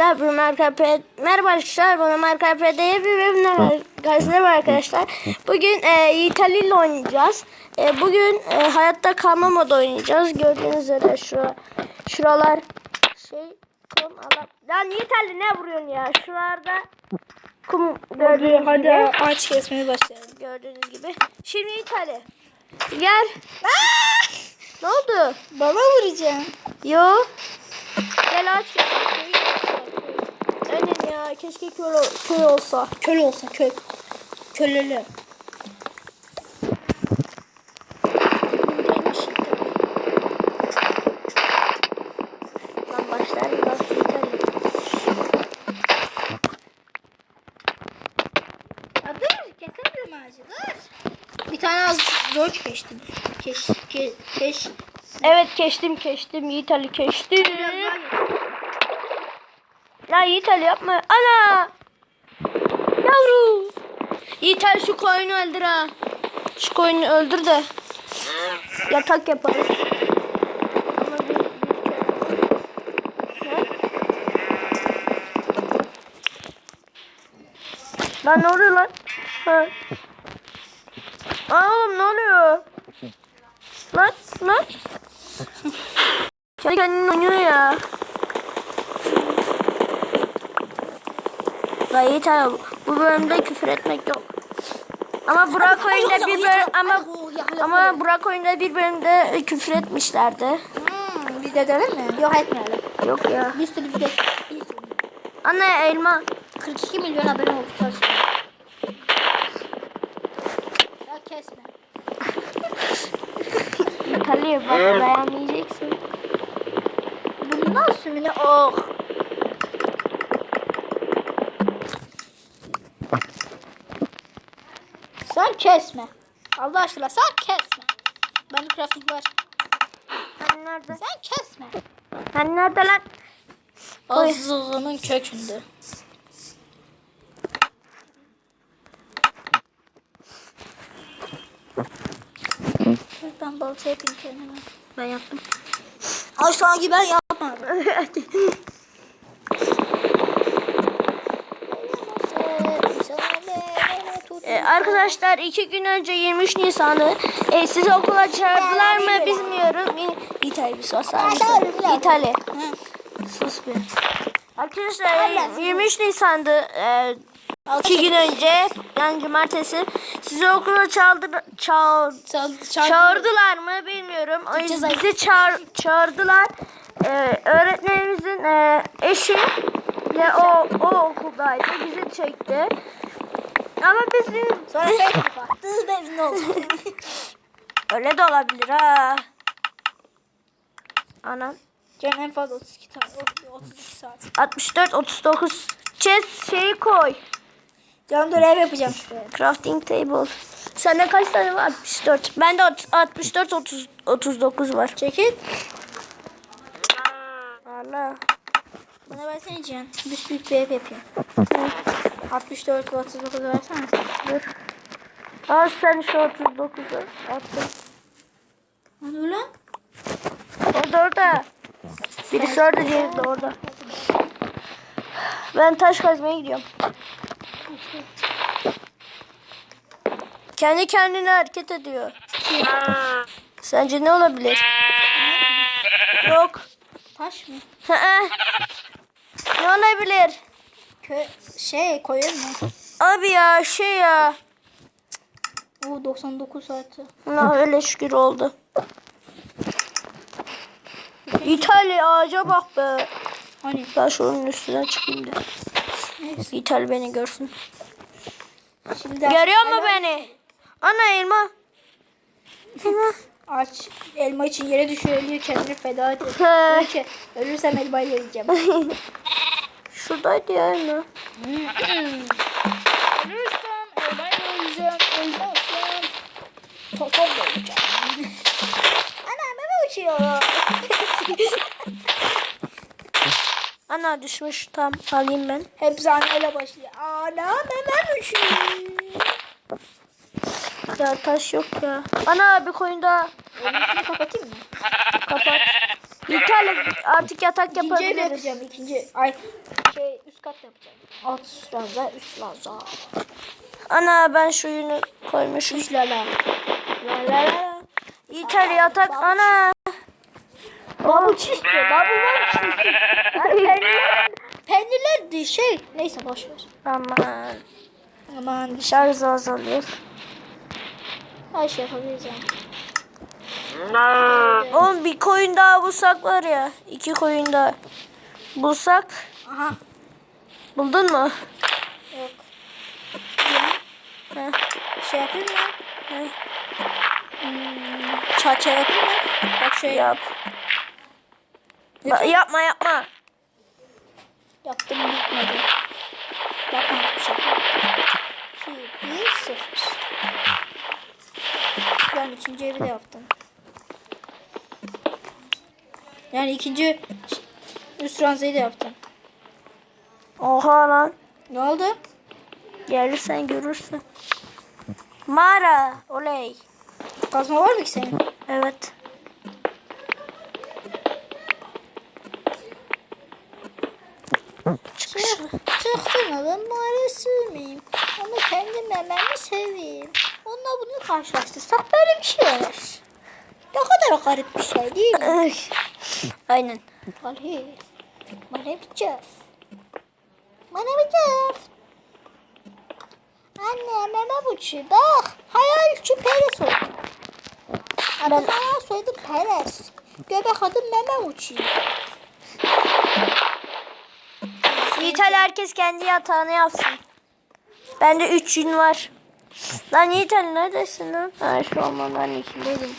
arkadaşlar. Bunu Minecraft Merhaba arkadaşlar. Bunu Minecraft'te bir bölümle karşınızdayım arkadaşlar. Bugün e, Yiğit Ali ile oynayacağız. E, bugün e, hayatta kalma modu oynayacağız. Gördüğünüz üzere şu şuralar şey kum Allah. Lan Yiğit Ali ne vuruyorsun ya? Şuralarda kum gördüğünüz Hadi gibi. ağaç kesmeye başlayalım. Gördüğünüz gibi. Şimdi Yiğit Ali. Gel. Ne oldu? Baba vuracağım. Yo. Gel aç. Aynen ya keşke köy, ol- köy olsa. Köl olsa köl. Köleli. Bir tane az zor kestim. Keş, ke, keş. Evet geçtim geçtim Yiğit Ali geçtim. Ya Yiğit Ali yapma. Ana. Yavru. Yiğit Ali şu koyunu öldür ha. Şu koyunu öldür de. Yatak yaparız. Lan ne oluyor lan? Ha. Aa, oğlum ne oluyor? Lan lan. Kendi kendine oynuyor ya. Gayet abi. Bu bölümde küfür etmek yok. Ama Burak oyunda bir bölüm ama ama Burak oyunda bir bölümde küfür etmişlerdi. Hmm, biz de dedim mi? Yok etmeyelim. Yok ya. Bir sürü bir de. Anne elma. 42 milyon abone oldu çalışıyor. Ya kesme. Kalıyor bak beğenmeyeceksin. Bunu nasıl mı ne? Oh. Sen kesme. Allah aşkına sen kesme. Benim crafting var. Sen nerede? Sen kesme. Sen nerede lan? Koy. Azığının kökünde. Ben balta yapayım kendime. Ben yaptım. Ay sanki ben yapmadım. Ee, arkadaşlar iki gün önce 23 Nisan'ı e, sizi okula çağırdılar mı bilmiyorum. İtalya bir mısın? İtalya. Sus bir. Arkadaşlar e, 23 Nisan'dı. E, iki gün önce yani cumartesi sizi okula çağırdı, çağır, çağırdılar mı bilmiyorum. O yüzden bizi çağır, çağırdılar. Ee, öğretmenimizin e, eşi ve o, o okuldaydı. Bizi çekti. Ama bizim Sonra sen kapattın ben ne oldu? öyle de olabilir ha. Anam. Can en fazla 32 tane. 32 saat. 64 39 chest şeyi koy. Can dur ev yapacağım. Crafting table. Sende kaç tane var? 64. Bende ot- 64 30 39 var. Çekil. Allah. Bana versene Cihan. Büyük büyük bir ev yapayım. 64 ve 39 versene. Dur. Al sen şu 39'u. Attım. Hani ulan? Orada orada. Birisi orada diğeri de orada. Ben taş kazmaya gidiyorum. Kendi kendine hareket ediyor. Sence ne olabilir? Yok. Taş mı? Ne olabilir? Kö şey koyun mu? Abi ya şey ya. Oo 99 saati. Na öyle şükür oldu. İtalya ağaca bak be. Hani? Ben şunun üstüne çıkayım da. Neyse. İtalya beni görsün. Şimdi Görüyor mu beni? Ana elma. Elma. Aç elma için yere düşüyor ölüyor kendini feda ediyor. Ölürsem elmayı yiyeceğim. Şuradaydı ya elma. Ölürsem elmayı yiyeceğim. Ölmezsem totom yiyeceğim. Ana meme uçuyor. Ana düşmüş tam alayım ben. Hep anneyle başlıyor. Ana meme uçuyor. Ya taş yok ya. Ana bir koyun daha. Şunu kapatayım mı? Kapat. İtalya artık yatak İkinci yapabiliriz. yapacağım. İkinci ay şey üst kat yapacağım. Alt ranza üst ranza. Ana ben şu yünü koymuşum. Üç lala. La la la. İtalya yatak ana. Babu istiyor. Babu Peynirler, peynirler de şey. Neyse boş ver. Aman Aman şarj azalıyor. her şey yani. Oğlum bir koyun daha bulsak var ya. iki koyun daha bulsak. Aha. Buldun mu? Yok. Ya. Heh, Şey yapayım mı? heh, Hmm, çerçeve yapayım mı? Bak şöyle Yap. Ba- yapma yapma. yaptım bitmedi. Yapmadım bir şey. 2, 1, 0. Ben ikinci evi de yaptım. Yani ikinci üst ranzayı da yaptım. Oha lan. Ne oldu? Gelirsen görürsün. Mağara. Oley. Kazma var mı ki senin? Evet. Çıkış. Çıktığımda mağaraya sığmayayım. Ama kendi mememi seveyim. Onunla bunu karşılaştırsak böyle bir şey olur. Ne kadar garip bir şey değil mi? Ay. Aynen. Ali. Bana bir cef. Bana bir cef. Anne meme buçu bak. Hayal şu Peres oldu. Adım hayal soyadı Peres. Göbek adım meme buçu. Yiğitel herkes kendi yatağını yapsın. Bende 3 yün var. Lan Yiğitel neredesin lan? Ha şu ormanların içindeydim.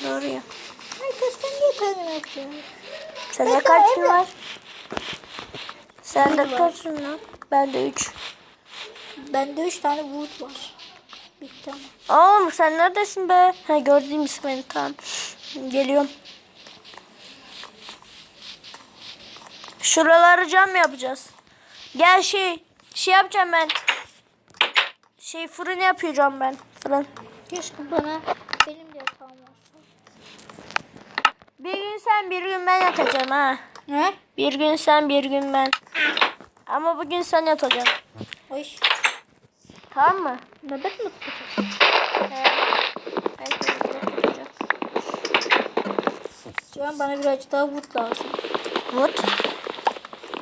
Şuraya. Herkes kendi yatağını yapıyor. Sende kaç evde. var? Sende var. kaç yün lan? Bende 3. Bende üç tane wood var. Bitti ama. Oğlum sen neredesin be? Ha gördüm ismini tamam. Geliyorum. Şuraları cam yapacağız. Gel şey şey yapacağım ben. Şey fırın yapacağım ben. Fırın. Keşke bana benim de yatağım olsa. Bir gün sen bir gün ben yatacağım ha. Ne? Bir gün sen bir gün ben. Ama bugün sen yatacaksın. Oy. Tamam mı? Nöbet mi tutacak. Şu an bana birazcık daha wood lazım. Mut.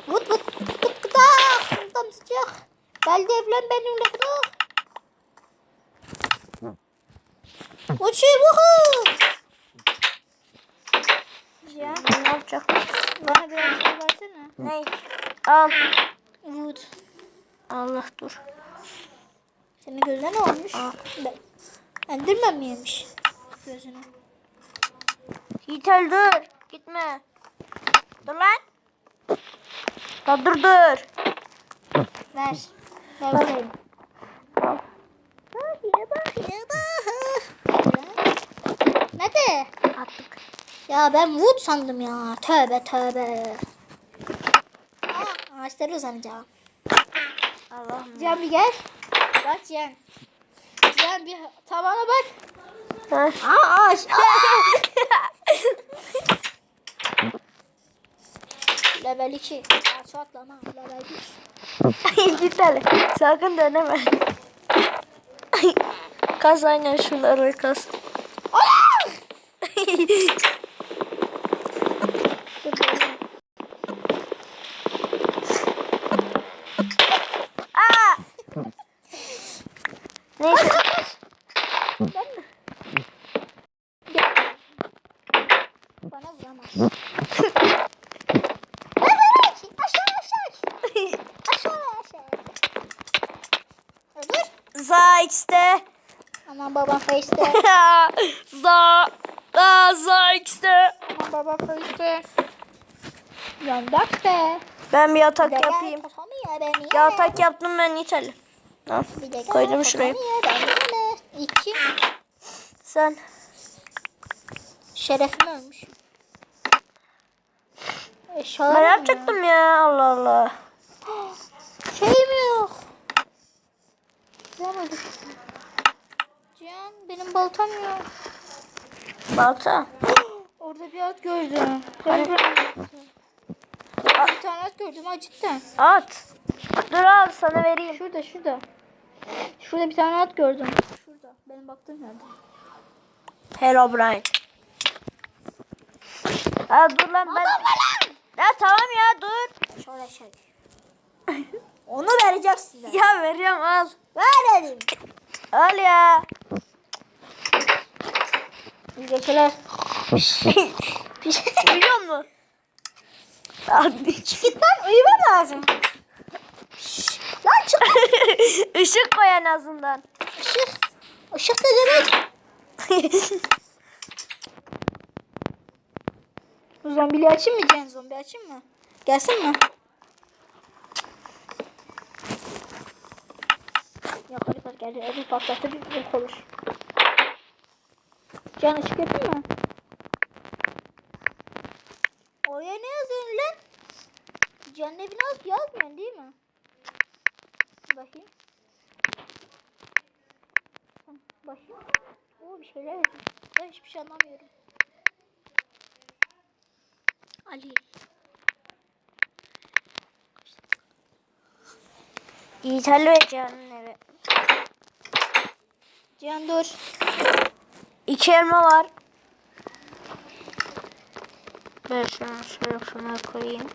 Wood wood. Kıt kıtak. Tam sıcak. Geldi evlen benimle kıtak. Uçuyor vuhu. Ya Ne yapacak? bana biraz şey versene. Ne? Al. Wood. Allah dur. Senin gözüne ne olmuş? Ben. Endirmem mi yemiş? Gözüne. Yiğitel dur. Gitme. Dur lan. Ya dur dur. Ver. Ver bakayım. Al. Bak ya bak ya bak. Nerede? Attık. Ya ben wood sandım ya. Tövbe tövbe. Aa, ağaçları uzanacağım. Allah'ım. Cihan bir gel. Bak Cihan. Cihan bir tabana bak. Ha. Aa ağaç. Level 2. Ağaç atlama. Level 1. Yiğitel sakın deneme. Kaz aynen şunları kaz. Dur böyle. Aa! Neyse. Bana vuramaz. Za X'te. Aman babam face'te. Za. Za Za X'te. Aman babam face'te. Yandak be. Ben bir yatak yapayım. Yatak yaptım ben Yiğitel. Al. Koydum şuraya. İki. Sen. Şerefim ölmüş. Eşyalarım Ben ya. yapacaktım ya Allah Allah. Şeyim yok. Cihan öldü. Cihan benim baltam yok. Balta. Orada bir at gördüm. Hani? Bir tane at gördüm ha cidden. At. Dur al sana vereyim. Şurada şurada. Şurada bir tane at gördüm. Şurada. Benim baktığım yerde. Hello Brian. Aa, dur lan ben. Ya tamam ya dur. Şöyle şey. Onu vereceğim size. Ya veriyorum al. Verelim. Al ya. İyi geceler. Biliyor musun? Al. Git lan uyumam lazım. Lan çık. Işık koy en azından. Işık. Işık ne demek? Zombili açayım mı Cem? Zombi açayım mı? Gelsin mi? Hadi bak geldi. Öbür patlattı bir yok olur. Can ışık yapayım mı? Oraya ne yazıyorsun lan? Can evine az yazmıyorsun değil mi? Bakayım. Bakayım. Oo bir şeyler yazıyor. Ben hiçbir şey anlamıyorum. Ali. İtalya ve Cihan'ın evi. Can dur. İki elma var. Ben şunu şöyle şuna koyayım.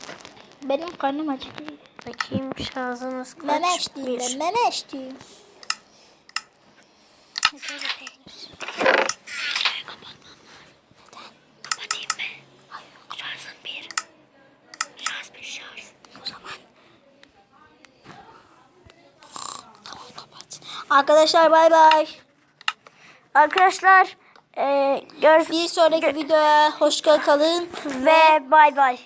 Benim karnım acıktı. Bakayım şarjınız kaç? Memeş diyeyim ben. Memeş diyeyim. Kapatayım mı? Hayır. Şarjım bir. Şarj bir şarj. O zaman. Arkadaşlar bay bay. Arkadaşlar e, görüş Bir sonraki videoya hoşça kalın. ve bay bay.